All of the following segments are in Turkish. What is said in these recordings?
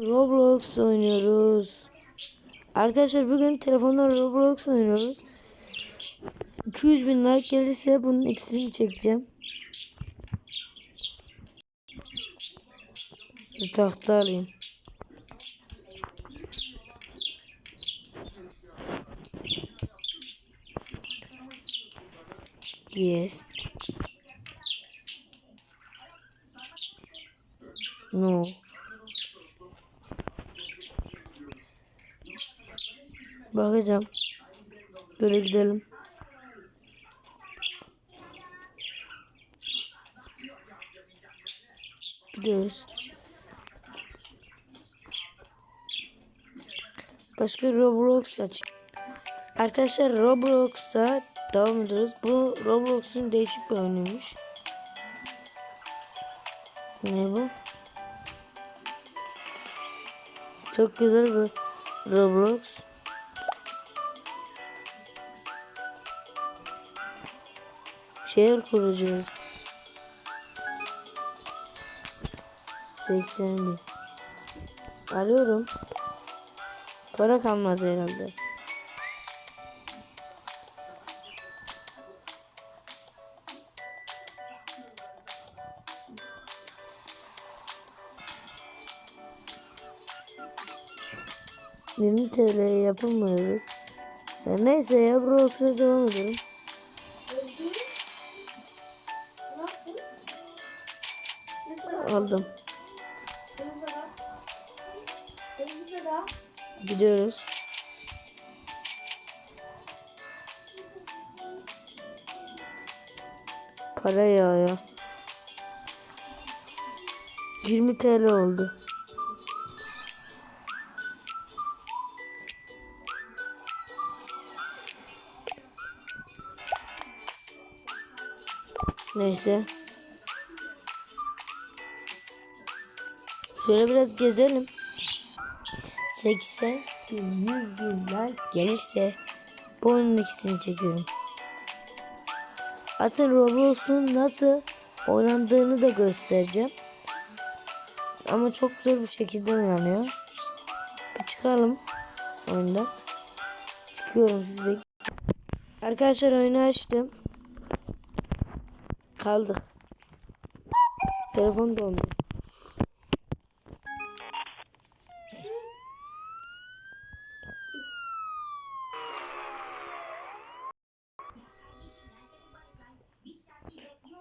Roblox oynuyoruz. Arkadaşlar bugün telefonla Roblox oynuyoruz. 200 bin like gelirse bunun ikisini çekeceğim. Bir tahta alayım. Yes. No. Bakacağım. Böyle gidelim. Gidiyoruz. Başka Roblox aç. Arkadaşlar Roblox'ta devam ediyoruz. Bu Roblox'un değişik bir oyunuymuş. Ne bu? Çok güzel bir Roblox. Şehir. 80 bin. Arıyorum. Para kalmaz herhalde. Yirmi TL yapamıyoruz. Ya neyse ya burası devam edelim. Aldım. Gidiyoruz. Para yağıyor. 20 TL oldu. Neyse. Şöyle biraz gezelim. 80 bin, 100 bin like gelirse bu oyunun ikisini çekiyorum. Zaten Roblox'un nasıl oynandığını da göstereceğim. Ama çok zor bir şekilde oynanıyor. Bir çıkalım oyundan. Çıkıyorum siz bekleyin. Arkadaşlar oyunu açtım. Kaldık. Telefon dondu.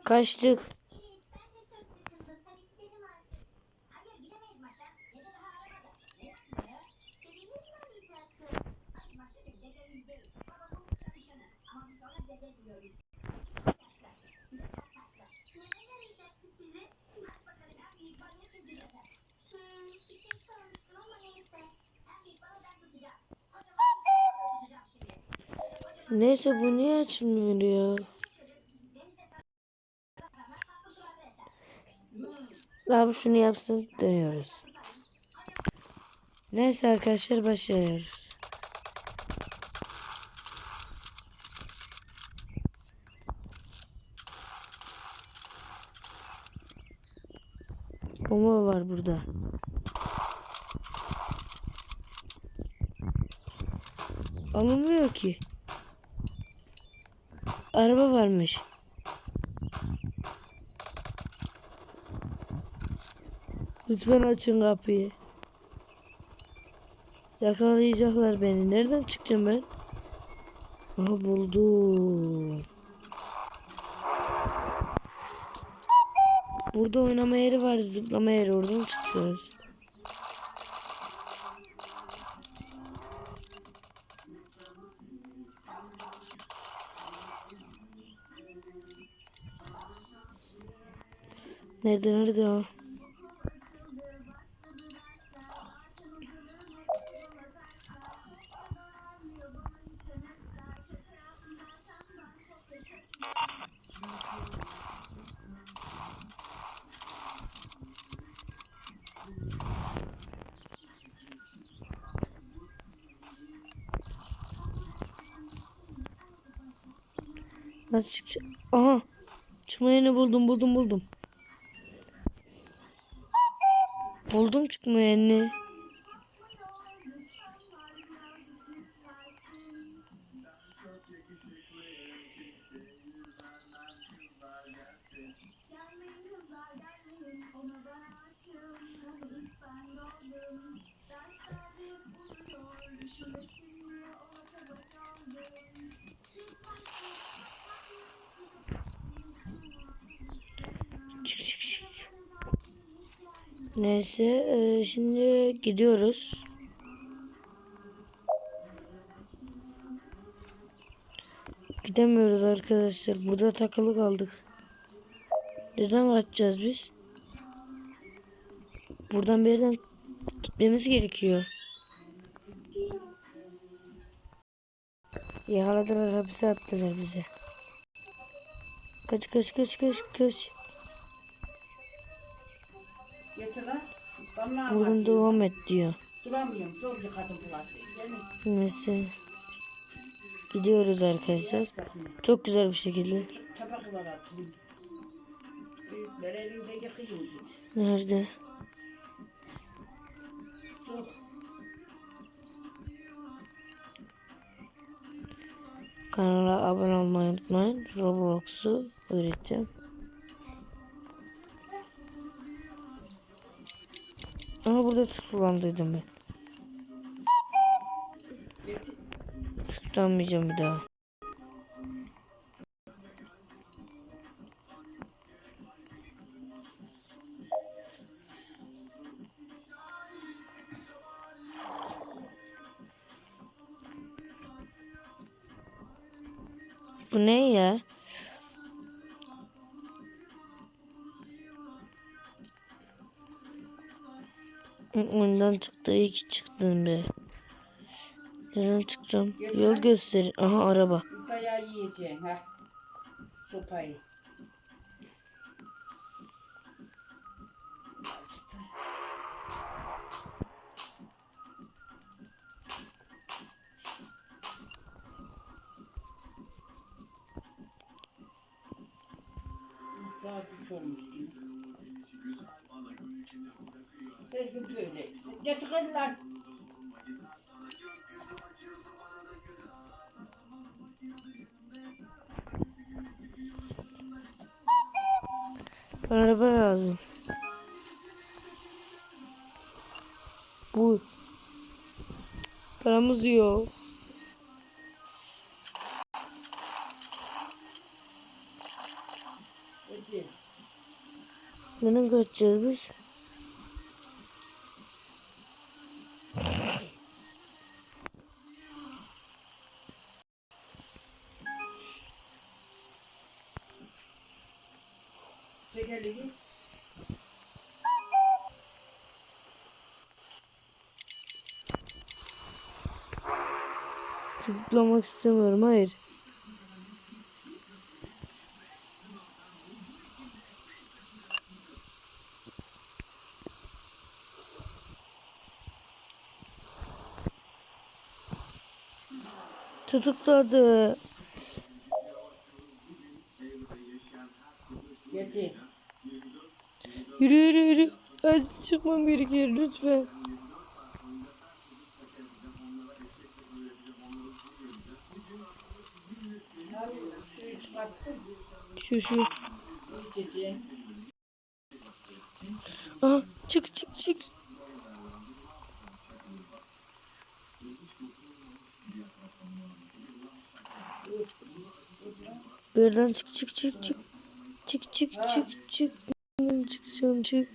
Kocaman Neyse bu niye açmıyor ya? Abi şunu yapsın dönüyoruz. Neyse arkadaşlar başlıyoruz. Bomba var burada. Alınmıyor ki. Araba varmış. Lütfen açın kapıyı. Yakalayacaklar beni. Nereden çıkacağım ben? Aha buldum. Burada oynama yeri var. Zıplama yeri. Oradan çıkacağız. Nerede nerede o? Nasıl çıkacak? Aha. Çıkma yerini buldum buldum buldum. Buldum çıkma yerini. Neyse e, şimdi gidiyoruz. Gidemiyoruz arkadaşlar. Burada takılı kaldık. Neden kaçacağız biz? Buradan bir yerden gitmemiz gerekiyor. Yakaladılar hapise attılar bize. Kaç kaç kaç kaç kaç. Getir lan. Vallahi Buradan bak, devam et diyor. Duramıyorum. Zor bir kadın bulaştı. Gelin. Neyse. Gidiyoruz arkadaşlar. Çok güzel bir şekilde. Nerede? Kanala abone olmayı unutmayın. Roblox'u öğreteceğim. Ama burada tutuklandıydım ben. Tutuklanmayacağım bir daha. Bu ne ya? Ondan çıktı. İyi ki çıktın be. Nereden çıkacağım? Yol gösterin. Aha araba. Dayağı yiyeceksin ha. Sopayı. Saat üç olmuş yine. Her gün böyle. Getir lan. Araba lazım. Bu. Paramız yok. Nereden kaçacağız biz? Tutuklamak istemiyorum. Hayır. Tutukladı. Yürü yürü yürü. Hadi çıkmam gerekiyor lütfen. Şu şu. Aha çık çık çık. Bir yerden çık çık çık çık. Çık çık çık çık. Çıkacağım çık.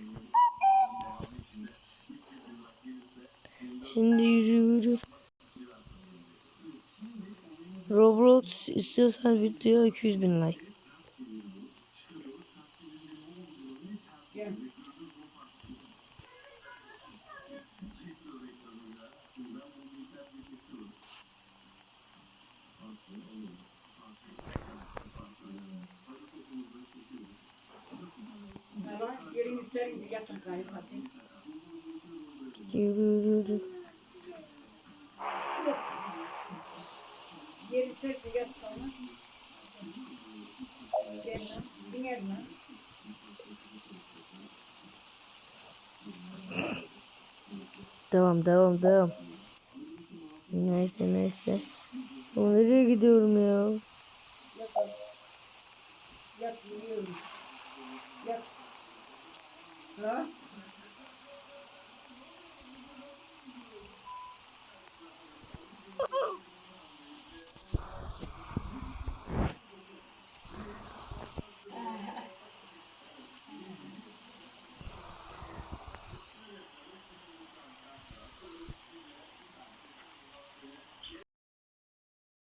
Şimdi yürü yürü. Roblox istiyorsan video 200 bin like. Serin yatın hadi. Yürü. Yeri serin yat sonra. Gel lan, biner lan. Devam devam devam. Neyse neyse. Ama nereye gidiyorum ya? Yat. Yat. Yat. Ha?